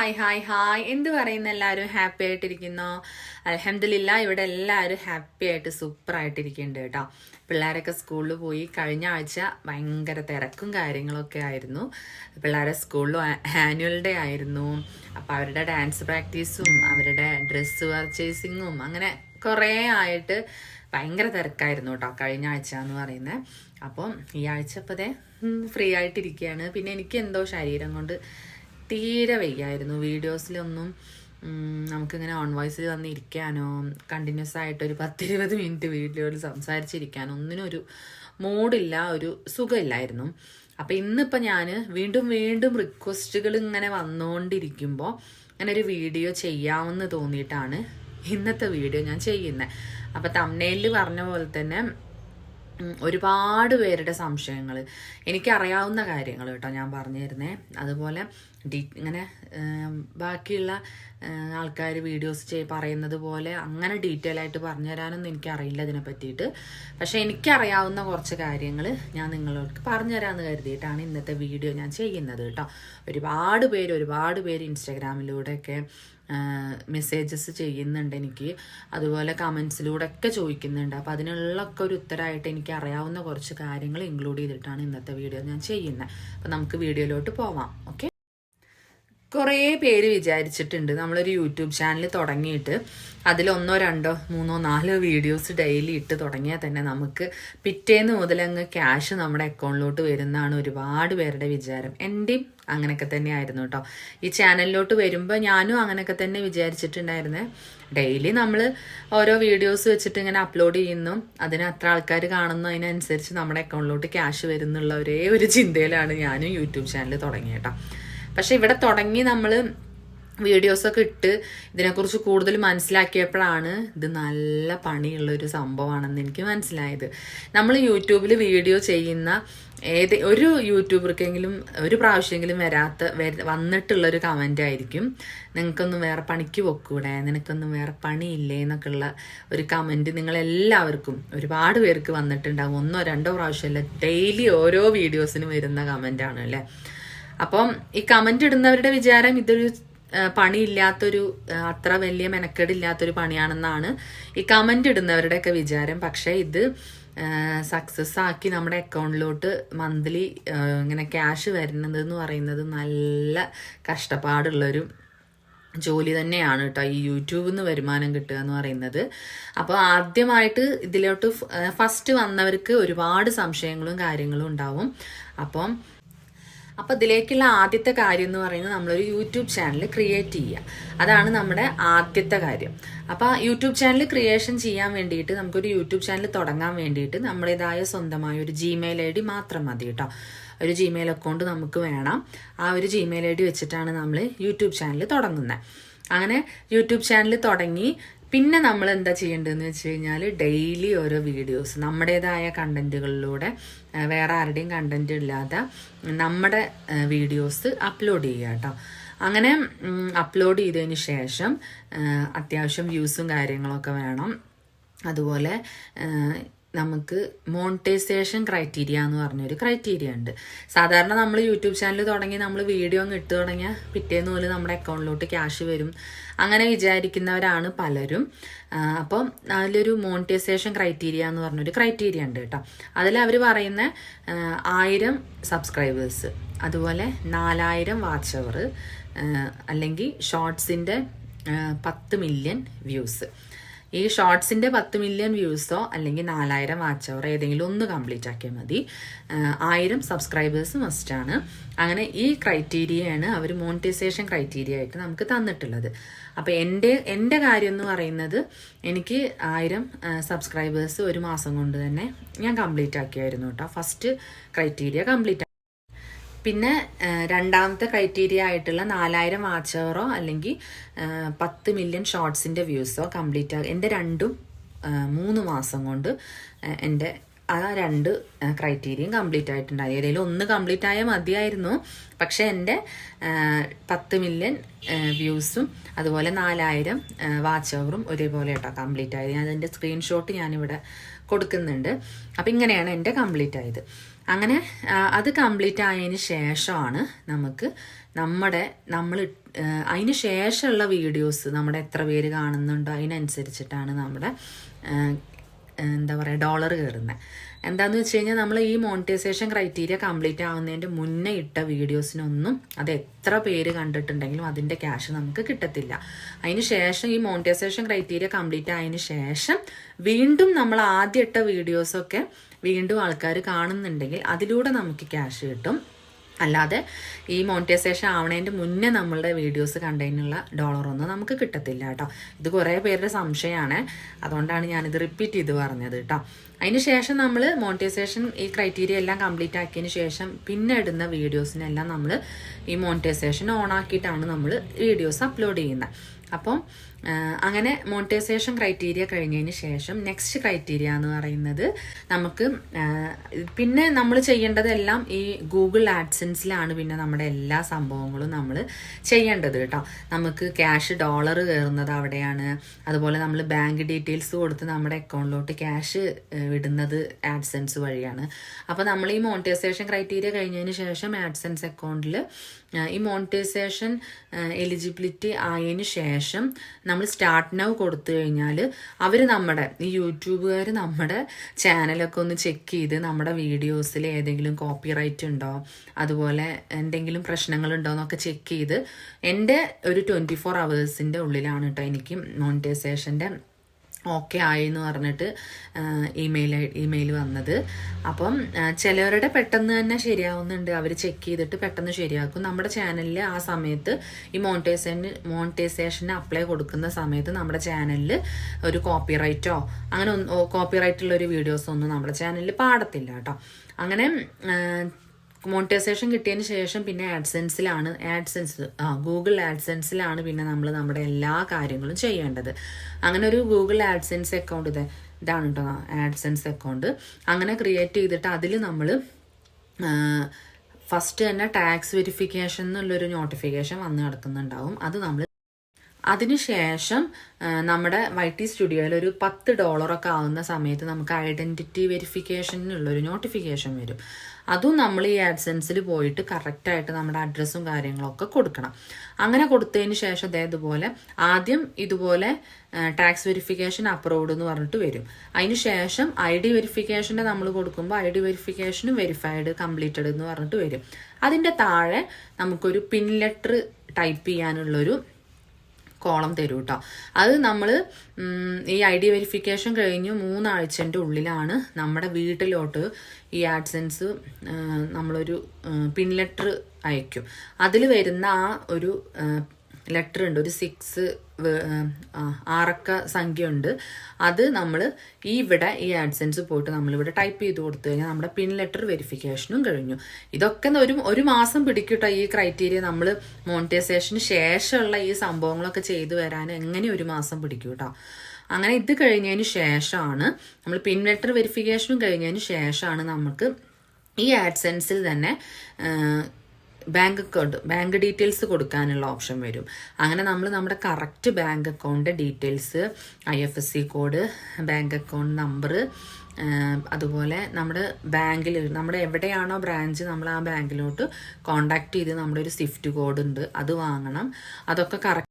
Hi hi hi എന്ത് പറയുന്ന? എല്ലാവരും ഹാപ്പി ആയിട്ടിരിക്കുന്നു? അലഹമില്ല ഇവിടെ എല്ലാവരും ഹാപ്പി ആയിട്ട് സൂപ്പർ ആയിട്ടിരിക്കുന്നുണ്ട് കേട്ടോ. പിള്ളേരൊക്കെ സ്കൂളിൽ പോയി കഴിഞ്ഞ ആഴ്ച ഭയങ്കര തിരക്കും കാര്യങ്ങളൊക്കെ ആയിരുന്നു. പിള്ളേരെ സ്കൂളിൽ ആനുവൽ ഡേ ആയിരുന്നു. അപ്പോൾ അവരുടെ ഡാൻസ് പ്രാക്ടീസും അവരുടെ ഡ്രസ്സ് പർച്ചേസിങ്ങും അങ്ങനെ കുറേ ആയിട്ട് ഭയങ്കര തിരക്കായിരുന്നു കേട്ടോ കഴിഞ്ഞ ആഴ്ച എന്ന് പറയുന്നത് അപ്പം ഈ ആഴ്ച ഇപ്പോൾ ദേ ഫ്രീ ആയിട്ടിരിക്കുകയാണ്. പിന്നെ എനിക്ക് എന്തോ ശരീരം കൊണ്ട് തീരെ വയ്യായിരുന്നു വീഡിയോസിലൊന്നും നമുക്കിങ്ങനെ ഓൺ വോയിസിൽ വന്നിരിക്കാനോ കണ്ടിന്യൂസ് ആയിട്ട് ഒരു പത്തിരുപത് മിനിറ്റ് വീഡിയോയിൽ സംസാരിച്ചിരിക്കാനോ ഒന്നിനും ഒരു മൂഡില്ല ഒരു സുഖമില്ലായിരുന്നു. അപ്പം ഇന്നിപ്പോൾ ഞാൻ വീണ്ടും വീണ്ടും റിക്വസ്റ്റുകൾ ഇങ്ങനെ വന്നുകൊണ്ടിരിക്കുമ്പോൾ അങ്ങനെ ഒരു വീഡിയോ ചെയ്യാമെന്ന് തോന്നിയിട്ടാണ് ഇന്നത്തെ വീഡിയോ ഞാൻ ചെയ്യുന്നത് അപ്പം തമ്മനയിൽ പറഞ്ഞ പോലെ തന്നെ ഒരുപാട് പേരുടെ സംശയങ്ങൾ എനിക്കറിയാവുന്ന കാര്യങ്ങൾ കേട്ടോ ഞാൻ പറഞ്ഞു തരുന്നേ അതുപോലെ ഡീ ഇങ്ങനെ ബാക്കിയുള്ള ആൾക്കാർ വീഡിയോസ് ചെയ് പറയുന്നത് പോലെ അങ്ങനെ ഡീറ്റെയിൽ ആയിട്ട് പറഞ്ഞു തരാനൊന്നും എനിക്കറിയില്ല ഇതിനെ പറ്റിയിട്ട്. പക്ഷെ എനിക്കറിയാവുന്ന കുറച്ച് കാര്യങ്ങൾ ഞാൻ നിങ്ങളോട് പറഞ്ഞു തരാമെന്ന് കരുതിയിട്ടാണ് ഇന്നത്തെ വീഡിയോ ഞാൻ ചെയ്യുന്നത് കേട്ടോ. ഒരുപാട് പേര് ഒരുപാട് പേര് ഇൻസ്റ്റാഗ്രാമിലൂടെയൊക്കെ മെസ്സേജസ് ചെയ്യുന്നുണ്ട് എനിക്ക്. അതുപോലെ കമൻസിലൂടെ ഒക്കെ ചോദിക്കുന്നുണ്ട്. അപ്പോൾ അതിനുള്ളൊക്കെ ഒരു ഉത്തരമായിട്ട് എനിക്ക് അറിയാവുന്ന കുറച്ച് കാര്യങ്ങൾ ഇൻക്ലൂഡ് ചെയ്തിട്ടാണ് ഇന്നത്തെ വീഡിയോ ഞാൻ ചെയ്യുന്നത്. അപ്പോൾ നമുക്ക് വീഡിയോയിലോട്ട് പോവാം. കുറേ പേര് വിചാരിച്ചിട്ടുണ്ട് നമ്മളൊരു യൂട്യൂബ് ചാനൽ തുടങ്ങിയിട്ട് അതിലൊന്നോ രണ്ടോ മൂന്നോ നാലോ വീഡിയോസ് ഡെയിലി ഇട്ട് തുടങ്ങിയാൽ തന്നെ നമുക്ക് പിറ്റേന്ന് മുതലങ്ങ് ക്യാഷ് നമ്മുടെ അക്കൗണ്ടിലോട്ട് വരുന്നതാണ് ഒരുപാട് പേരുടെ വിചാരം. എന്റെയും അങ്ങനെയൊക്കെ തന്നെയായിരുന്നു കേട്ടോ. ഈ ചാനലിലോട്ട് വരുമ്പോൾ ഞാനും അങ്ങനെയൊക്കെ തന്നെ വിചാരിച്ചിട്ടുണ്ടായിരുന്നേ. ഡെയിലി നമ്മൾ ഓരോ വീഡിയോസ് വെച്ചിട്ട് ഇങ്ങനെ അപ്ലോഡ് ചെയ്യുന്നു. അതിന് അത്ര ആൾക്കാർ കാണുന്നു. അതിനനുസരിച്ച് നമ്മുടെ അക്കൗണ്ടിലോട്ട് ക്യാഷ് വരുന്നുള്ള ഒരേ ഒരു ചിന്തയിലാണ് ഞാനും യൂട്യൂബ് ചാനൽ തുടങ്ങിയ കേട്ടോ പക്ഷെ ഇവിടെ തുടങ്ങി നമ്മൾ വീഡിയോസൊക്കെ ഇട്ട് ഇതിനെക്കുറിച്ച് കൂടുതൽ മനസ്സിലാക്കിയപ്പോഴാണ് ഇത് നല്ല പണിയുള്ള ഒരു സംഭവമാണെന്ന് എനിക്ക് മനസ്സിലായത്. നമ്മൾ യൂട്യൂബിൽ വീഡിയോ ചെയ്യുന്ന ഏത് ഒരു യൂട്യൂബർക്കെങ്കിലും ഒരു പ്രാവശ്യമെങ്കിലും വരാത്ത വര- വന്നിട്ടുള്ളൊരു കമന്റ് ആയിരിക്കും നിങ്ങൾക്കൊന്നും വേറെ പണിക്ക് പൊക്കൂടെ? നിനക്കൊന്നും വേറെ പണിയില്ലേ? എന്നൊക്കെയുള്ള ഒരു കമന്റ് നിങ്ങളെല്ലാവർക്കും ഒരുപാട് പേർക്ക് വന്നിട്ടുണ്ടാകും ഒന്നോ രണ്ടോ പ്രാവശ്യമല്ല ഡെയിലി ഓരോ വീഡിയോസിനും വരുന്ന കമന്റാണ് അല്ലേ? അപ്പം ഈ കമന്റ് ഇടുന്നവരുടെ വിചാരം ഇതൊരു പണി പണിയില്ലാത്തൊരു അത്ര വലിയ മെനക്കേടില്ലാത്തൊരു പണിയാണെന്നാണ് ഈ കമന്റ് ഇടുന്നവരുടെയൊക്കെ വിചാരം. പക്ഷേ ഇത് സക്സസ് ആക്കി നമ്മുടെ അക്കൗണ്ടിലോട്ട് മന്ത്ലി ഇങ്ങനെ ക്യാഷ് വരുന്നത് എന്ന് പറയുന്നത് നല്ല കഷ്ടപ്പാടുള്ളൊരു ജോലി തന്നെയാണ് കേട്ടോ. ഈ യൂട്യൂബിൽ നിന്ന് വരുമാനം കിട്ടുക എന്ന് പറയുന്നത്. അപ്പോൾ ആദ്യമായിട്ട് ഇതിലോട്ട് ഫസ്റ്റ് വന്നവർക്ക് ഒരുപാട് സംശയങ്ങളും കാര്യങ്ങളും ഉണ്ടാവും. അപ്പം അപ്പോൾ ഇതിലേക്കുള്ള ആദ്യത്തെ കാര്യം എന്ന് പറയുന്നത് നമ്മളൊരു യൂട്യൂബ് ചാനൽ ക്രിയേറ്റ് ചെയ്യുക. അതാണ് നമ്മുടെ ആദ്യത്തെ കാര്യം. അപ്പോൾ യൂട്യൂബ് ചാനൽ ക്രിയേഷൻ ചെയ്യാൻ വേണ്ടിയിട്ട് നമുക്കൊരു യൂട്യൂബ് ചാനൽ തുടങ്ങാൻ വേണ്ടിയിട്ട് നമ്മുടേതായ സ്വന്തമായ ഒരു ജിമെയിൽ ഐ ഡി മാത്രം മതി കേട്ടോ. ഒരു ജിമെയിൽ അക്കൗണ്ട് നമുക്ക് വേണം. ആ ഒരു ജിമെയിൽ ഐ ഡി വെച്ചിട്ടാണ് നമ്മൾ യൂട്യൂബ് ചാനൽ തുടങ്ങുന്നത് അങ്ങനെ യൂട്യൂബ് ചാനൽ തുടങ്ങി പിന്നെ നമ്മൾ എന്താ ചെയ്യേണ്ടതെന്ന് വെച്ച് കഴിഞ്ഞാൽ ഡെയിലി ഓരോ വീഡിയോസ് നമ്മുടേതായ കണ്ടന്റുകളിലൂടെ വേറെ ആരുടെയും കണ്ടന്റ് ഇല്ലാതെ നമ്മുടെ വീഡിയോസ് അപ്ലോഡ് ചെയ്യുക കേട്ടോ. അങ്ങനെ അപ്ലോഡ് ചെയ്തതിന് ശേഷം അത്യാവശ്യം വ്യൂസും കാര്യങ്ങളൊക്കെ വേണം. അതുപോലെ നമുക്ക് മോണിറ്റൈസേഷൻ ക്രൈറ്റീരിയ എന്ന് പറഞ്ഞൊരു ക്രൈറ്റീരിയ ഉണ്ട്. സാധാരണ നമ്മൾ യൂട്യൂബ് ചാനൽ തുടങ്ങി നമ്മൾ വീഡിയോ അങ്ങ് ഇട്ട് തുടങ്ങിയാൽ പിറ്റേന്ന് പോലും നമ്മുടെ അക്കൗണ്ടിലോട്ട് ക്യാഷ് വരും. അങ്ങനെ വിചാരിക്കുന്നവരാണ് പലരും. അപ്പം അതിലൊരു മോണിറ്റൈസേഷൻ ക്രൈറ്റീരിയ എന്ന് പറഞ്ഞൊരു ക്രൈറ്റീരിയ ഉണ്ട് കേട്ടോ. അതിൽ അവർ പറയുന്ന ആയിരം സബ്സ്ക്രൈബേഴ്സ് അതുപോലെ നാലായിരം വാച്ച് അവർ അല്ലെങ്കിൽ ഷോർട്സിന്റെ പത്ത് മില്യൺ വ്യൂസ് ഈ ഷോർട്സിന്റെ പത്ത് മില്യൺ വ്യൂസോ അല്ലെങ്കിൽ നാലായിരം വാച്ച് അവർ ഏതെങ്കിലും ഒന്ന് കംപ്ലീറ്റ് ആക്കിയാൽ മതി. ആയിരം സബ്സ്ക്രൈബേഴ്സ് മസ്റ്റാണ് അങ്ങനെ ഈ ക്രൈറ്റീരിയയാണ് അവർ മോണിറ്റൈസേഷൻ ക്രൈറ്റീരിയ ആയിട്ട് നമുക്ക് തന്നിട്ടുള്ളത്. അപ്പോൾ എന്റെ എന്റെ കാര്യം എന്ന് പറയുന്നത് എനിക്ക് ആയിരം സബ്സ്ക്രൈബേഴ്സ് ഒരു മാസം കൊണ്ട് തന്നെ ഞാൻ കംപ്ലീറ്റ് ആക്കിയായിരുന്നു കേട്ടോ. ഫസ്റ്റ് ക്രൈറ്റീരിയ കംപ്ലീറ്റ് പിന്നെ രണ്ടാമത്തെ ക്രൈറ്റീരിയ ആയിട്ടുള്ള നാലായിരം വാച്ച് അവറോ അല്ലെങ്കിൽ പത്ത് മില്യൺ ഷോർട്സിന്റെ വ്യൂസോ കംപ്ലീറ്റ് ആകും. എന്റെ രണ്ടും മൂന്ന് മാസം കൊണ്ട് എന്റെ ആ രണ്ട് ക്രൈറ്റീരിയയും കംപ്ലീറ്റ് ആയിട്ടുണ്ടായി. ഏതെങ്കിലും ഒന്ന് കംപ്ലീറ്റ് ആയാൽ മതിയായിരുന്നു. പക്ഷേ എന്റെ പത്ത് മില്യൺ വ്യൂസും അതുപോലെ നാലായിരം വാച്ച് അവറും ഒരേപോലെ കേട്ടോ കംപ്ലീറ്റ് ആയത്. ഞാൻ അതിന്റെ സ്ക്രീൻഷോട്ട് ഞാനിവിടെ കൊടുക്കുന്നുണ്ട്. അപ്പം ഇങ്ങനെയാണ് എന്റെ കംപ്ലീറ്റ് ആയത്. അങ്ങനെ അത് കംപ്ലീറ്റ് ആയതിന് ശേഷമാണ് നമുക്ക് നമ്മുടെ നമ്മൾ അതിന് ശേഷമുള്ള വീഡിയോസ് നമ്മുടെ എത്ര പേര് കാണുന്നുണ്ടോ അതിനനുസരിച്ചിട്ടാണ് നമ്മുടെ എന്താ പറയുക ഡോളർ കയറുന്നത് എന്താന്ന് വെച്ച് കഴിഞ്ഞാൽ നമ്മൾ ഈ മോണിറ്റൈസേഷൻ ക്രൈറ്റീരിയ കംപ്ലീറ്റ് ആവുന്നതിന്റെ മുന്നേ ഇട്ട വീഡിയോസിനൊന്നും അത് എത്ര പേര് കണ്ടിട്ടുണ്ടെങ്കിലും അതിന്റെ ക്യാഷ് നമുക്ക് കിട്ടത്തില്ല. അതിന് ശേഷം ഈ മോണിറ്റൈസേഷൻ ക്രൈറ്റീരിയ കംപ്ലീറ്റ് ആയതിനു ശേഷം വീണ്ടും നമ്മൾ ആദ്യം ഇട്ട വീഡിയോസൊക്കെ വീണ്ടും ആൾക്കാർ കാണുന്നുണ്ടെങ്കിൽ അതിലൂടെ നമുക്ക് ക്യാഷ് കിട്ടും. അല്ലാതെ ഈ മോണിറ്റൈസേഷൻ ആവണേന്റെ മുന്നേ നമ്മളുടെ വീഡിയോസ് കണ്ടതിനുള്ള ഡോളറൊന്നും നമുക്ക് കിട്ടത്തില്ല കേട്ടോ. ഇത് കുറേ പേരുടെ സംശയമാണ്. അതുകൊണ്ടാണ് ഞാനിത് റിപ്പീറ്റ് ചെയ്ത് പറഞ്ഞത് കേട്ടോ. അതിന് ശേഷം നമ്മൾ മോണിറ്റൈസേഷൻ ഈ ക്രൈറ്റീരിയ എല്ലാം കംപ്ലീറ്റ് ആക്കിയതിന് ശേഷം പിന്നെ ഇടുന്ന വീഡിയോസിനെല്ലാം നമ്മൾ ഈ മോണിറ്റൈസേഷൻ ഓൺ ആക്കിയിട്ടാണ് നമ്മൾ വീഡിയോസ് അപ്ലോഡ് ചെയ്യുന്നത്. അപ്പം അങ്ങനെ മോണിറ്റൈസേഷൻ ക്രൈറ്റീരിയ കഴിഞ്ഞതിന് ശേഷം നെക്സ്റ്റ് ക്രൈറ്റീരിയ എന്ന് പറയുന്നത് നമുക്ക് പിന്നെ നമ്മൾ ചെയ്യേണ്ടതെല്ലാം ഈ ഗൂഗിൾ ആഡ്സൻസിലാണ് പിന്നെ നമ്മുടെ എല്ലാ സംഭവങ്ങളും നമ്മൾ ചെയ്യേണ്ടത് കേട്ടോ. നമുക്ക് ക്യാഷ് ഡോളർ കയറുന്നത് അവിടെയാണ്. അതുപോലെ നമ്മൾ ബാങ്ക് ഡീറ്റെയിൽസ് കൊടുത്ത് നമ്മുടെ അക്കൗണ്ടിലോട്ട് ക്യാഷ് വിടുന്നത് ആഡ്സൻസ് വഴിയാണ്. അപ്പോൾ നമ്മൾ ഈ മോണിറ്റൈസേഷൻ ക്രൈറ്റീരിയ കഴിഞ്ഞതിന് ശേഷം ആഡ്സൻസ് അക്കൗണ്ടിൽ ഈ മോണിറ്റൈസേഷൻ എലിജിബിലിറ്റി ആയതിനു ശേഷം നമ്മൾ സ്റ്റാർട്ട് നൗ കൊടുത്തു കഴിഞ്ഞാൽ അവർ നമ്മുടെ ഈ യൂട്യൂബുകാർ നമ്മുടെ ചാനലൊക്കെ ഒന്ന് ചെക്ക് ചെയ്ത് നമ്മുടെ വീഡിയോസിൽ ഏതെങ്കിലും കോപ്പിറൈറ്റ് ഉണ്ടോ അതുപോലെ എന്തെങ്കിലും പ്രശ്നങ്ങളുണ്ടോ എന്നൊക്കെ ചെക്ക് ചെയ്ത് എന്റെ ഒരു ട്വന്റി ഫോർ അവേഴ്സിന്റെ ഉള്ളിലാണ് കേട്ടോ എനിക്ക് മോണിറ്റൈസേഷന്റെ ഓക്കെ ആയി എന്ന് പറഞ്ഞിട്ട് ഇമെയിൽ ഇമെയിൽ വന്നത്. അപ്പം ചിലവരുടെ പെട്ടെന്ന് തന്നെ ശരിയാവുന്നുണ്ട്. അവർ ചെക്ക് ചെയ്തിട്ട് പെട്ടെന്ന് ശരിയാക്കും. നമ്മുടെ ചാനലിൽ ആ സമയത്ത് ഈ മോണിറ്റൈസേഷൻ മോണിറ്റൈസേഷന് അപ്ലൈ കൊടുക്കുന്ന സമയത്ത് നമ്മുടെ ചാനലിൽ ഒരു കോപ്പിറൈറ്റോ അങ്ങനെ കോപ്പിറൈറ്റുള്ള ഒരു വീഡിയോസോ ഒന്നും നമ്മുടെ ചാനലിൽ പാടത്തില്ല കേട്ടോ അങ്ങനെ മോണിറ്റൈസേഷൻ കിട്ടിയതിന് ശേഷം പിന്നെ ആഡ്സെൻസിലാണ് ആഡ്സെൻസ് ആ ഗൂഗിൾ ആഡ്സെൻസിലാണ് പിന്നെ നമ്മൾ നമ്മുടെ എല്ലാ കാര്യങ്ങളും ചെയ്യേണ്ടത്. അങ്ങനെ ഒരു ഗൂഗിൾ ആഡ്സെൻസ് അക്കൗണ്ട് ഇത് ഇതാണ് കേട്ടോ ആഡ്സെൻസ് അക്കൗണ്ട് അങ്ങനെ ക്രിയേറ്റ് ചെയ്തിട്ട് അതിൽ നമ്മൾ ഫസ്റ്റ് തന്നെ ടാക്സ് വെരിഫിക്കേഷൻ എന്നുള്ളൊരു നോട്ടിഫിക്കേഷൻ വന്ന് കിടക്കുന്നുണ്ടാവും അത് നമ്മൾ അതിനുശേഷം ശേഷം നമ്മുടെ വൈ ടി സ്റ്റുഡിയോയിൽ ഒരു പത്ത് ഡോളറൊക്കെ ആവുന്ന സമയത്ത് നമുക്ക് ഐഡന്റിറ്റി വെരിഫിക്കേഷനുള്ളൊരു നോട്ടിഫിക്കേഷൻ വരും. അതും നമ്മൾ ഈ ആഡ്സെൻസിൽ പോയിട്ട് കറക്റ്റായിട്ട് നമ്മുടെ അഡ്രസ്സും കാര്യങ്ങളൊക്കെ കൊടുക്കണം. അങ്ങനെ കൊടുത്തതിന് ശേഷം അതേ ഇതുപോലെ ആദ്യം ഇതുപോലെ ടാക്സ് വെരിഫിക്കേഷൻ അപ്രൂവ്ഡ് എന്ന് പറഞ്ഞിട്ട് വരും. അതിന് ശേഷം ഐ ഡി വെരിഫിക്കേഷന്റെ നമ്മൾ കൊടുക്കുമ്പോൾ ഐ ഡി വെരിഫിക്കേഷനും വെരിഫൈഡ് കംപ്ലീറ്റഡ് എന്ന് പറഞ്ഞിട്ട് വരും. അതിന്റെ താഴെ നമുക്കൊരു പിൻ ലെറ്റർ ടൈപ്പ് ചെയ്യാനുള്ളൊരു കോളം തരും കേട്ടോ അത് നമ്മൾ ഈ ഐ ഡി വെരിഫിക്കേഷൻ കഴിഞ്ഞ് മൂന്നാഴ്ചന്റെ ഉള്ളിലാണ് നമ്മുടെ വീട്ടിലോട്ട് ഈ ആഡ്സൻസ് നമ്മളൊരു പിൻ ലെറ്റർ അയക്കും. അതിൽ വരുന്ന ആ ഒരു ലെറ്റർ ഉണ്ട്. ഒരു സിക്സ് ആറക്ക സംഖ്യ ഉണ്ട് അത് നമ്മൾ ഈ ഇവിടെ ഈ ആഡ്സെൻസ് പോയിട്ട് നമ്മളിവിടെ ടൈപ്പ് ചെയ്ത് കൊടുത്തു കഴിഞ്ഞാൽ നമ്മുടെ പിൻ ലെറ്റർ വെരിഫിക്കേഷനും കഴിഞ്ഞു. ഇതൊക്കെ ഒരു ഒരു മാസം പിടിക്കട്ടോ ഈ ക്രൈറ്റീരിയ നമ്മൾ മോണിറ്റൈസേഷന് ശേഷമുള്ള ഈ സംഭവങ്ങളൊക്കെ ചെയ്തു വരാൻ എങ്ങനെ ഒരു മാസം പിടിക്കൂട്ടോ? കേട്ടോ അങ്ങനെ ഇത് കഴിഞ്ഞതിന് ശേഷമാണ് നമ്മൾ പിൻ ലെറ്റർ വെരിഫിക്കേഷനും കഴിഞ്ഞതിന് ശേഷമാണ് നമുക്ക് ഈ ആഡ്സെൻസിൽ തന്നെ ബാങ്ക് അക്കൗണ്ട് ബാങ്ക് ഡീറ്റെയിൽസ് കൊടുക്കാനുള്ള ഓപ്ഷൻ വരും. അങ്ങനെ നമ്മൾ നമ്മുടെ correct bank account details I F S C code bank account number അതുപോലെ നമ്മുടെ ബാങ്കിൽ നമ്മുടെ എവിടെയാണോ ബ്രാഞ്ച് നമ്മൾ ആ ബാങ്കിലോട്ട് കോണ്ടാക്ട് ചെയ്ത് നമ്മുടെ ഒരു സ്വിഫ്റ്റ് കോഡ് ഉണ്ട് അത് വാങ്ങണം. അതൊക്കെ കറക്റ്റ്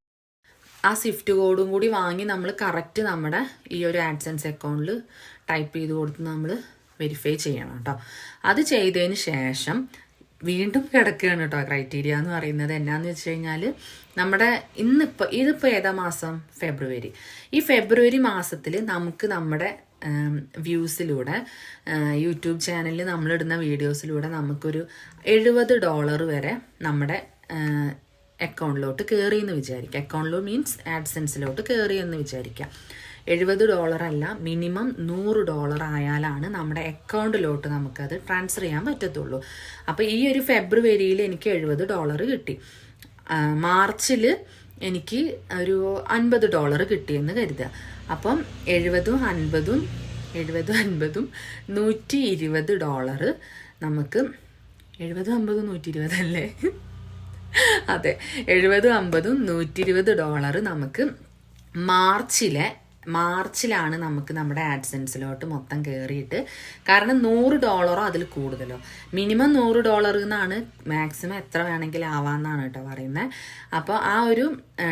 ആ സ്വിഫ്റ്റ് കോഡും കൂടി വാങ്ങി നമ്മൾ കറക്റ്റ് നമ്മുടെ ഈ ഒരു ആഡ്സൻസ് അക്കൗണ്ടിൽ ടൈപ്പ് ചെയ്ത് കൊടുത്ത് നമ്മൾ വെരിഫൈ ചെയ്യണം കേട്ടോ അത് ചെയ്തതിന് ശേഷം വീണ്ടും കിടക്കുകയാണ് കേട്ടോ ക്രൈറ്റീരിയ എന്ന് പറയുന്നത്. എന്നാന്ന് വെച്ച് കഴിഞ്ഞാൽ നമ്മുടെ ഇന്നിപ്പോൾ ഇതിപ്പോൾ ഏതാ മാസം? ഫെബ്രുവരി. ഈ ഫെബ്രുവരി മാസത്തിൽ നമുക്ക് നമ്മുടെ വ്യൂസിലൂടെ യൂട്യൂബ് ചാനലിൽ നമ്മളിടുന്ന വീഡിയോസിലൂടെ നമുക്കൊരു എഴുപത് ഡോളർ വരെ നമ്മുടെ അക്കൗണ്ടിലോട്ട് കയറി എന്ന് വിചാരിക്കാം. അക്കൗണ്ടിലോ മീൻസ് ആഡ്സെൻസിലോട്ട് കയറി എന്ന് വിചാരിക്കാം. എഴുപത് ഡോളർ അല്ല മിനിമം നൂറ് ഡോളർ ആയാലാണ് നമ്മുടെ അക്കൗണ്ടിലോട്ട് നമുക്കത് ട്രാൻസ്ഫർ ചെയ്യാൻ പറ്റത്തുള്ളൂ. അപ്പോൾ ഈ ഒരു ഫെബ്രുവരിയിൽ എനിക്ക് എഴുപത് ഡോളർ കിട്ടി. മാർച്ചിൽ എനിക്ക് ഒരു അൻപത് ഡോളർ കിട്ടിയെന്ന് കരുതുക. അപ്പം എഴുപതും അൻപതും എഴുപതും അൻപതും നൂറ്റി ഇരുപത് ഡോളർ നമുക്ക് എഴുപതും അമ്പതും നൂറ്റി ഇരുപതല്ലേ അതെ എഴുപതും അമ്പതും നൂറ്റി ഇരുപത് ഡോളർ നമുക്ക് മാർച്ചിലെ മാർച്ചിലാണ് നമുക്ക് നമ്മുടെ ആഡ്സെൻസിലോട്ട് മൊത്തം കയറിയിട്ട് കാരണം നൂറ് ഡോളറോ അതിൽ കൂടുതലോ. മിനിമം നൂറ് ഡോളർ എന്നാണ് മാക്സിമം എത്ര വേണമെങ്കിലും ആവാമെന്നാണ് കേട്ടോ പറയുന്നത് അപ്പോൾ ആ ഒരു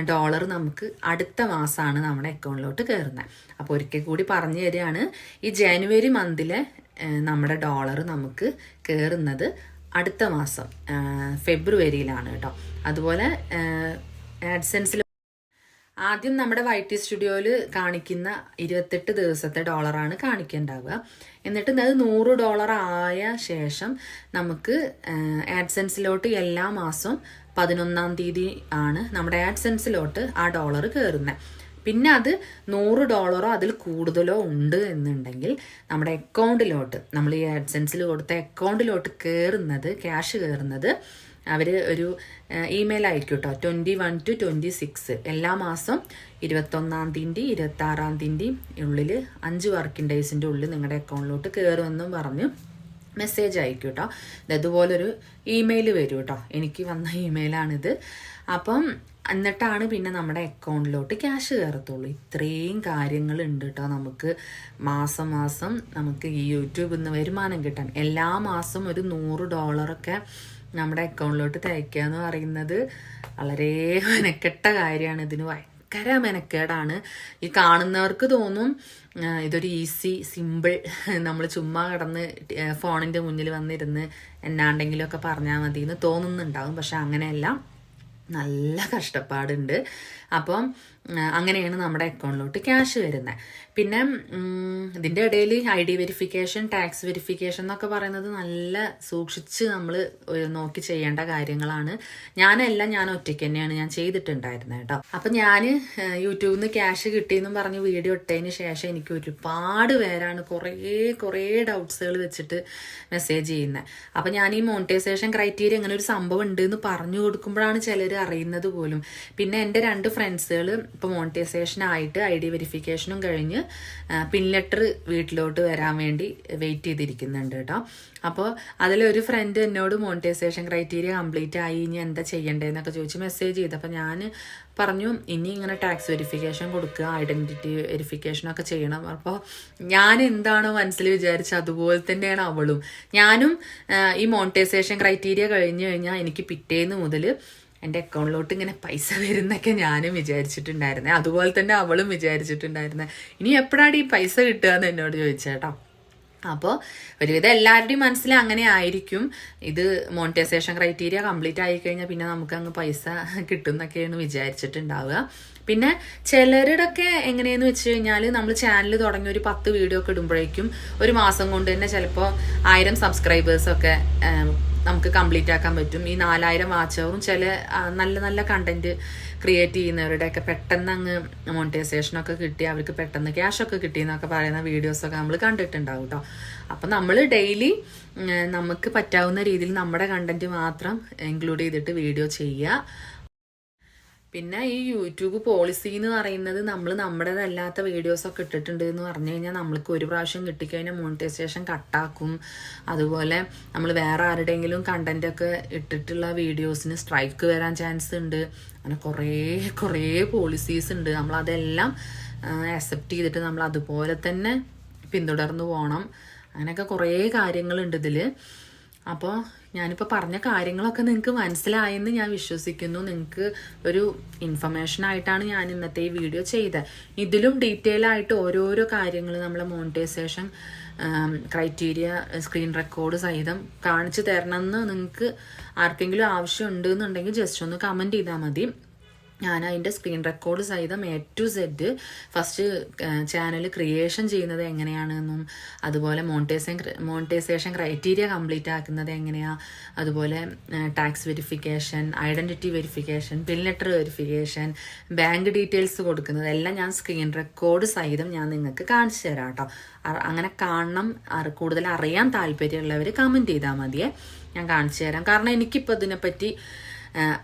ഡോളർ നമുക്ക് അടുത്ത മാസമാണ് നമ്മുടെ അക്കൗണ്ടിലോട്ട് കയറുന്നത് അപ്പോൾ ഒരിക്കൽ കൂടി പറഞ്ഞു തരികയാണ് ഈ ജനുവരി മന്തിലെ നമ്മുടെ ഡോളർ നമുക്ക് കയറുന്നത് അടുത്ത മാസം ഫെബ്രുവരിയിലാണ് കേട്ടോ. അതുപോലെ ആഡ്സെൻസിൽ ആദ്യം നമ്മുടെ വൈറ്റി സ്റ്റുഡിയോയിൽ കാണിക്കുന്ന ഇരുപത്തെട്ട് ദിവസത്തെ ഡോളറാണ് കാണിക്കേണ്ടാവുക. എന്നിട്ട് അത് നൂറ് ഡോളർ ആയ ശേഷം നമുക്ക് ആഡ്സെൻസിലോട്ട് എല്ലാ മാസവും പതിനൊന്നാം തീയതി ആണ് നമ്മുടെ ആഡ്സെൻസിലോട്ട് ആ ഡോളർ കയറുന്നത് പിന്നെ അത് നൂറ് ഡോളറോ അതിൽ കൂടുതലോ ഉണ്ട് എന്നുണ്ടെങ്കിൽ നമ്മുടെ അക്കൗണ്ടിലോട്ട് നമ്മൾ ഈ ആഡ്സെൻസിൽ കൊടുത്ത അക്കൗണ്ടിലോട്ട് കയറുന്നത് ക്യാഷ് കയറുന്നത് അവർ ഒരു ഇമെയിൽ അയക്കും കേട്ടോ twenty one to twenty six എല്ലാ മാസം ഇരുപത്തൊന്നാം തീയതി ഇരുപത്തി ആറാം തീയതി ഉള്ളിൽ അഞ്ച് വർക്കിംഗ് ഡേയ്സിന്റെ ഉള്ളിൽ നിങ്ങളുടെ അക്കൗണ്ടിലോട്ട് കയറുമെന്നും പറഞ്ഞ് മെസ്സേജ് അയക്കും കേട്ടോ ഇത് ഇതുപോലൊരു ഇമെയിൽ വരും കേട്ടോ എനിക്ക് വന്ന ഇമെയിലാണിത് അപ്പം എന്നിട്ടാണ് പിന്നെ നമ്മുടെ അക്കൗണ്ടിലോട്ട് ക്യാഷ് കയറത്തുള്ളൂ ഇത്രയും കാര്യങ്ങളുണ്ട് കേട്ടോ നമുക്ക്. മാസം മാസം നമുക്ക് ഈ യൂട്യൂബിൽ നിന്ന് വരുമാനം കിട്ടാൻ. എല്ലാ മാസം ഒരു നൂറ് ഡോളറൊക്കെ നമ്മുടെ അക്കൗണ്ടിലോട്ട് തയ്ക്കുക എന്ന് പറയുന്നത് വളരെ മെനക്കെട്ട കാര്യമാണ്. ഇതിന് ഭയങ്കര മെനക്കേടാണ്. ഈ കാണുന്നവർക്ക് തോന്നും ഇതൊരു ഈസി സിമ്പിൾ നമ്മൾ ചുമ്മാ കിടന്ന് ഫോണിന്റെ മുന്നിൽ വന്നിരുന്ന് എന്നാണ്ടെങ്കിലുമൊക്കെ പറഞ്ഞാൽ മതി എന്ന് തോന്നുന്നുണ്ടാവും. പക്ഷെ അങ്ങനെയല്ല. നല്ല കഷ്ടപ്പാടുണ്ട്. അപ്പം അങ്ങനെയാണ് നമ്മുടെ അക്കൗണ്ടിലോട്ട് ക്യാഷ് വരുന്നത് പിന്നെ ഇതിന്റെ ഇടയിൽ I D verification tax verification എന്നൊക്കെ പറയുന്നത് നല്ല സൂക്ഷിച്ച് നമ്മൾ നോക്കി ചെയ്യേണ്ട കാര്യങ്ങളാണ്. ഞാനെല്ലാം ഞാൻ ഒറ്റയ്ക്ക് തന്നെയാണ് ഞാൻ ചെയ്തിട്ടുണ്ടായിരുന്നത് കേട്ടോ. അപ്പം ഞാൻ യൂട്യൂബിൽ നിന്ന് ക്യാഷ് കിട്ടിയെന്നും പറഞ്ഞ് വീഡിയോ ഇട്ടതിന് ശേഷം എനിക്ക് ഒരുപാട് പേരാണ് കുറേ കുറേ ഡൗട്ട്സുകൾ വെച്ചിട്ട് മെസ്സേജ് ചെയ്യുന്നത് അപ്പം ഞാൻ ഈ മോണിറ്റൈസേഷൻ ക്രൈറ്റീരിയ അങ്ങനെ ഒരു സംഭവം ഉണ്ട് എന്ന് പറഞ്ഞു കൊടുക്കുമ്പോഴാണ് ചിലർ അറിയുന്നത് പോലും. പിന്നെ എന്റെ രണ്ട് ഫ്രണ്ട്സുകൾ ഇപ്പോൾ മോണിറ്റൈസേഷൻ ആയിട്ട് ഐ ഡി വെരിഫിക്കേഷനും കഴിഞ്ഞ് പിൻ ലെറ്റർ വീട്ടിലോട്ട് വരാൻ വേണ്ടി വെയിറ്റ് ചെയ്തിരിക്കുന്നുണ്ട് കേട്ടോ. അപ്പോൾ അതിലൊരു ഫ്രണ്ട് എന്നോട് മോണിറ്റൈസേഷൻ ക്രൈറ്റീരിയ കംപ്ലീറ്റ് ആയി ഇനി എന്താ ചെയ്യേണ്ടതെന്നൊക്കെ ചോദിച്ച് മെസ്സേജ് ചെയ്തു. അപ്പോൾ ഞാൻ പറഞ്ഞു ഇനി ഇങ്ങനെ ടാക്സ് വെരിഫിക്കേഷൻ കൊടുക്കുക ഐഡന്റിറ്റി വെരിഫിക്കേഷനൊക്കെ ചെയ്യണം. അപ്പോൾ ഞാൻ എന്താണോ മനസ്സിൽ വിചാരിച്ചത് അതുപോലെ തന്നെയാണ് അവളും. ഞാനും ഈ മോണിറ്റൈസേഷൻ ക്രൈറ്റീരിയ കഴിഞ്ഞ് കഴിഞ്ഞാൽ എനിക്ക് പിറ്റേന്ന് മുതൽ എന്റെ അക്കൗണ്ടിലോട്ട് ഇങ്ങനെ പൈസ വരുന്നൊക്കെ ഞാനും വിചാരിച്ചിട്ടുണ്ടായിരുന്നേ. അതുപോലെ തന്നെ അവളും വിചാരിച്ചിട്ടുണ്ടായിരുന്നേ. ഇനി എപ്പോഴാണ് ഈ പൈസ കിട്ടുക എന്ന് എന്നോട് ചോദിച്ചേട്ടോ. അപ്പോൾ ഒരുവിധം എല്ലാവരുടെയും മനസ്സിൽ അങ്ങനെ ആയിരിക്കും. ഇത് മോണിറ്റൈസേഷൻ ക്രൈറ്റീരിയ കംപ്ലീറ്റ് ആയിക്കഴിഞ്ഞാൽ പിന്നെ നമുക്ക് അങ്ങ് പൈസ കിട്ടും എന്നൊക്കെയാണ് വിചാരിച്ചിട്ടുണ്ടാവുക. പിന്നെ ചിലരുടെയൊക്കെ എങ്ങനെയെന്ന് വെച്ച് കഴിഞ്ഞാൽ നമ്മൾ ചാനൽ തുടങ്ങി ഒരു പത്ത് വീഡിയോ ഒക്കെ ഇടുമ്പോഴേക്കും ഒരു മാസം കൊണ്ട് തന്നെ ചിലപ്പോൾ ആയിരം സബ്സ്ക്രൈബേഴ്സൊക്കെ നമുക്ക് കംപ്ലീറ്റ് ആക്കാൻ പറ്റും. ഈ നാലായിരം വാച്ച് അവറും ചില നല്ല നല്ല കണ്ടന്റ് ക്രിയേറ്റ് ചെയ്യുന്നവരുടെയൊക്കെ പെട്ടെന്ന് അങ്ങ് മോണിറ്റൈസേഷനൊക്കെ കിട്ടി അവർക്ക് പെട്ടെന്ന് ക്യാഷ് ഒക്കെ കിട്ടി എന്നൊക്കെ പറയുന്ന വീഡിയോസൊക്കെ നമ്മൾ കണ്ടിട്ടുണ്ടാവും കേട്ടോ അപ്പം നമ്മൾ ഡെയിലി നമുക്ക് പറ്റാവുന്ന രീതിയിൽ നമ്മുടെ കണ്ടന്റ് മാത്രം ഇൻക്ലൂഡ് ചെയ്തിട്ട് വീഡിയോ ചെയ്യുക. പിന്നെ ഈ യൂട്യൂബ് പോളിസി എന്ന് പറയുന്നത് നമ്മൾ നമ്മുടേതല്ലാത്ത വീഡിയോസൊക്കെ ഇട്ടിട്ടുണ്ട് എന്ന് പറഞ്ഞു കഴിഞ്ഞാൽ നമ്മൾക്ക് ഒരു പ്രാവശ്യം കിട്ടിക്കഴിഞ്ഞാൽ മോണിറ്റൈസേഷൻ കട്ടാക്കും അതുപോലെ നമ്മൾ വേറെ ആരുടെയെങ്കിലും കണ്ടന്റൊക്കെ ഇട്ടിട്ടുള്ള വീഡിയോസിന് സ്ട്രൈക്ക് വരാൻ ചാൻസ് ഉണ്ട്. അങ്ങനെ കുറേ കുറേ പോളിസീസ് ഉണ്ട്. നമ്മളതെല്ലാം അക്സെപ്റ്റ് ചെയ്തിട്ട് നമ്മൾ അതുപോലെ തന്നെ പിന്തുടർന്നു പോകണം അങ്ങനെയൊക്കെ കുറേ കാര്യങ്ങളുണ്ട് ഇതിൽ അപ്പോൾ ഞാനിപ്പോൾ പറഞ്ഞ കാര്യങ്ങളൊക്കെ നിങ്ങൾക്ക് മനസ്സിലായെന്ന് ഞാൻ വിശ്വസിക്കുന്നു. നിങ്ങൾക്ക് ഒരു ഇൻഫർമേഷൻ ആയിട്ടാണ് ഞാൻ ഇന്നത്തെ ഈ വീഡിയോ ചെയ്തത് ഇതിലും ഡീറ്റെയിൽ ആയിട്ട് ഓരോരോ കാര്യങ്ങൾ നമ്മൾ മോണിറ്റൈസേഷൻ ക്രൈറ്റീരിയ സ്ക്രീൻ റെക്കോർഡ് സഹിതം കാണിച്ചു തരണമെന്ന് നിങ്ങൾക്ക് ആർക്കെങ്കിലും ആവശ്യമുണ്ട് എന്നുണ്ടെങ്കിൽ ജസ്റ്റ് ഒന്ന് കമന്റ് ചെയ്താൽ മതി. ഞാൻ അതിന്റെ സ്ക്രീൻ റെക്കോർഡ് സഹിതം A to Z first channel creation ചെയ്യുന്നത് എങ്ങനെയാണെന്നും അതുപോലെ മോണിറ്റൈസേഷൻ മോണിറ്റൈസേഷൻ ക്രൈറ്റീരിയ കംപ്ലീറ്റ് ആക്കുന്നത് എങ്ങനെയാണ് അതുപോലെ tax verification identity verification pin letter verification bank details കൊടുക്കുന്നത് എല്ലാം ഞാൻ സ്ക്രീൻ റെക്കോർഡ് സഹിതം ഞാൻ നിങ്ങൾക്ക് കാണിച്ചു തരാം കേട്ടോ അങ്ങനെ കാണണം കൂടുതൽ അറിയാൻ താല്പര്യമുള്ളവർ കമന്റ് ചെയ്താൽ മതിയേ. ഞാൻ കാണിച്ചു തരാം. കാരണം എനിക്കിപ്പോൾ ഇതിനെപ്പറ്റി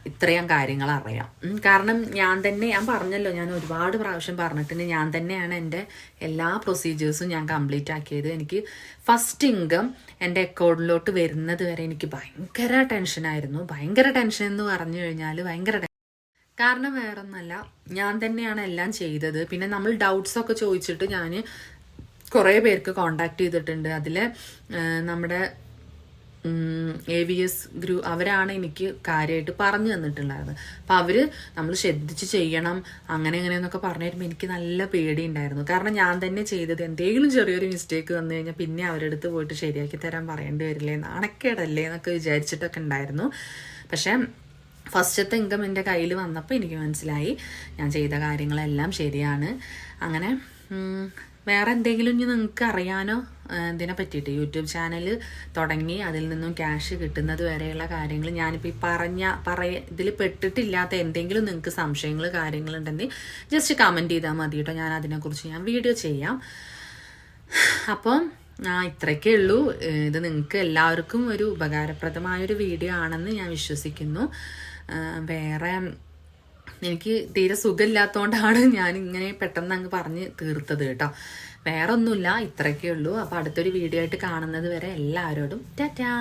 ഇത്രയും കാര്യങ്ങൾ അറിയാം. കാരണം ഞാൻ തന്നെ ഞാൻ പറഞ്ഞല്ലോ ഞാൻ ഒരുപാട് പ്രാവശ്യം പറഞ്ഞിട്ടുണ്ട് ഞാൻ തന്നെയാണ് എന്റെ എല്ലാ പ്രൊസീജിയേഴ്സും ഞാൻ കംപ്ലീറ്റ് ആക്കിയത്. എനിക്ക് ഫസ്റ്റ് ഇൻകം എന്റെ അക്കൗണ്ടിലോട്ട് വരുന്നത് വരെ എനിക്ക് ഭയങ്കര ടെൻഷനായിരുന്നു ഭയങ്കര ടെൻഷൻ എന്ന് പറഞ്ഞു കഴിഞ്ഞാൽ ഭയങ്കര കാരണം വേറൊന്നല്ല ഞാൻ തന്നെയാണ് എല്ലാം ചെയ്തത്. പിന്നെ നമ്മൾ ഡൗട്ട്സ് ഒക്കെ ചോദിച്ചിട്ട് ഞാൻ കുറേ പേർക്ക് കോണ്ടാക്ട് ചെയ്തിട്ടുണ്ട്. അതിൽ നമ്മുടെ എ വി എസ് ഗ്രൂ അവരാണ് എനിക്ക് കാര്യമായിട്ട് പറഞ്ഞു തന്നിട്ടുണ്ടായിരുന്നത്. അപ്പം അവർ നമ്മൾ ശ്രദ്ധിച്ച് ചെയ്യണം അങ്ങനെ എങ്ങനെയെന്നൊക്കെ പറഞ്ഞു തരുമ്പോൾ എനിക്ക് നല്ല പേടിയുണ്ടായിരുന്നു. കാരണം ഞാൻ തന്നെ ചെയ്തത് എന്തെങ്കിലും ചെറിയൊരു മിസ്റ്റേക്ക് വന്നു കഴിഞ്ഞാൽ പിന്നെ അവരുടെ അടുത്ത് പോയിട്ട് ശരിയാക്കി തരാൻ പറയേണ്ടി വരില്ലേ നാണക്കേടല്ലേ എന്നൊക്കെ വിചാരിച്ചിട്ടൊക്കെ ഉണ്ടായിരുന്നു. പക്ഷേ ഫസ്റ്റത്തെ ഇൻകം എന്റെ കയ്യിൽ വന്നപ്പോൾ എനിക്ക് മനസ്സിലായി ഞാൻ ചെയ്ത കാര്യങ്ങളെല്ലാം ശരിയാണ്. അങ്ങനെ വേറെ എന്തെങ്കിലും ഇനി നിങ്ങൾക്ക് അറിയാനോ? ഇതിനെ പറ്റിയിട്ട് യൂട്യൂബ് ചാനൽ തുടങ്ങി അതിൽ നിന്നും ക്യാഷ് കിട്ടുന്നത് വരെയുള്ള കാര്യങ്ങൾ ഞാനിപ്പോൾ ഈ പറഞ്ഞ പറയ ഇതിൽ പെട്ടിട്ടില്ലാത്ത എന്തെങ്കിലും നിങ്ങൾക്ക് സംശയങ്ങൾ കാര്യങ്ങളുണ്ടെങ്കിൽ ജസ്റ്റ് കമന്റ് ചെയ്താൽ മതി കേട്ടോ. ഞാൻ അതിനെക്കുറിച്ച് ഞാൻ വീഡിയോ ചെയ്യാം. അപ്പം ആ ഇത്രയൊക്കെ ഉള്ളൂ. ഇത് നിങ്ങൾക്ക് എല്ലാവർക്കും ഒരു ഉപകാരപ്രദമായൊരു വീഡിയോ ആണെന്ന് ഞാൻ വിശ്വസിക്കുന്നു. വേറെ എനിക്ക് തീരെ സുഖമില്ലാത്തതുകൊണ്ടാണ് ഞാൻ ഇങ്ങനെ പെട്ടെന്ന് അങ്ങ് പറഞ്ഞ് തീർത്തത് കേട്ടോ. വേറെ ഒന്നുമില്ല ഇത്രയൊക്കെ ഉള്ളൂ. അപ്പോൾ അടുത്തൊരു വീഡിയോ ആയിട്ട് കാണുന്നത് വരെ എല്ലാവരോടും ടാറ്റാ.